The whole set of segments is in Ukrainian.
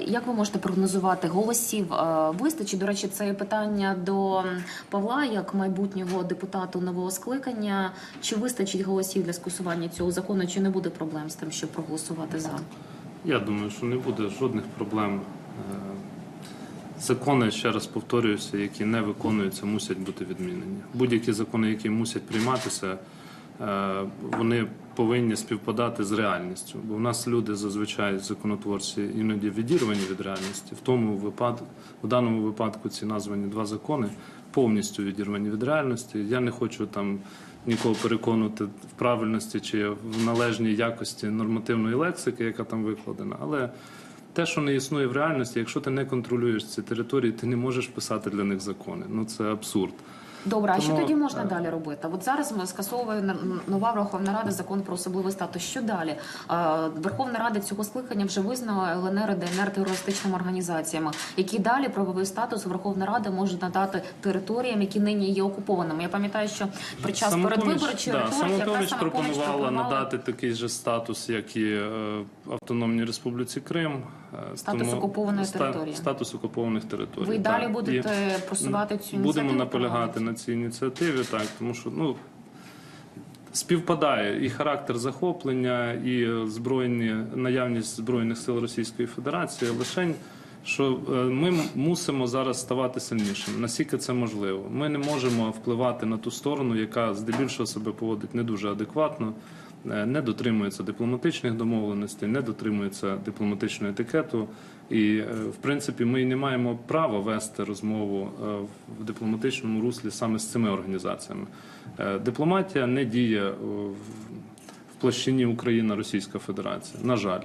Як ви можете прогнозувати голосів? е, Вистачить до речі, це питання до Павла як майбутнього депутату нового скликання. Чи вистачить голосів для скасування цього закону? Чи не буде проблем з тим, щоб проголосувати за? Я думаю, що не буде жодних проблем. Е, Закони, ще раз повторююся, які не виконуються, мусять бути відмінені. Будь-які закони, які мусять прийматися, вони повинні співпадати з реальністю. Бо в нас люди зазвичай законотворці іноді відірвані від реальності. В тому випадку, в даному випадку, ці названі два закони повністю відірвані від реальності. Я не хочу там нікого переконувати в правильності чи в належній якості нормативної лексики, яка там викладена, але те, що не існує в реальності, якщо ти не контролюєш ці території, ти не можеш писати для них закони. Ну це абсурд. Добре, а що тоді можна е, далі робити? От зараз ми скасовує нова Верховна Рада закон про особливий статус. Що далі? Е, Верховна Рада цього скликання вже визнала ЛНР і ДНР терористичними організаціями. Який далі правовий статус Верховна Рада може надати територіям, які нині є окупованими? Я пам'ятаю, що під час передвиборчої да, риторики якраз пропонувала надати такий же статус, як і е, Автономній Республіці Крим. Е, Статус окупованої території. Статус окупованих територій. Ви і так. далі будете просувати цю ініціативу? Будемо наполягати на цій ініціативі, так тому що ну. Співпадає і характер захоплення, і збройні наявність збройних сил Російської Федерації. Лишень що е, ми мусимо зараз ставати сильнішими. Наскільки це можливо? Ми не можемо впливати на ту сторону, яка здебільшого себе поводить не дуже адекватно, е, не дотримується дипломатичних домовленостей, не дотримується дипломатичного етикету. І е, в принципі ми не маємо права вести розмову в дипломатичному руслі саме з цими організаціями. Дипломатія не діє в площині Україна Російська Федерація. На жаль,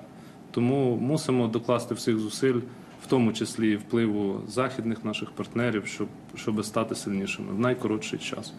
тому мусимо докласти всіх зусиль, в тому числі і впливу західних наших партнерів, щоб, щоб стати сильнішими в найкоротший час.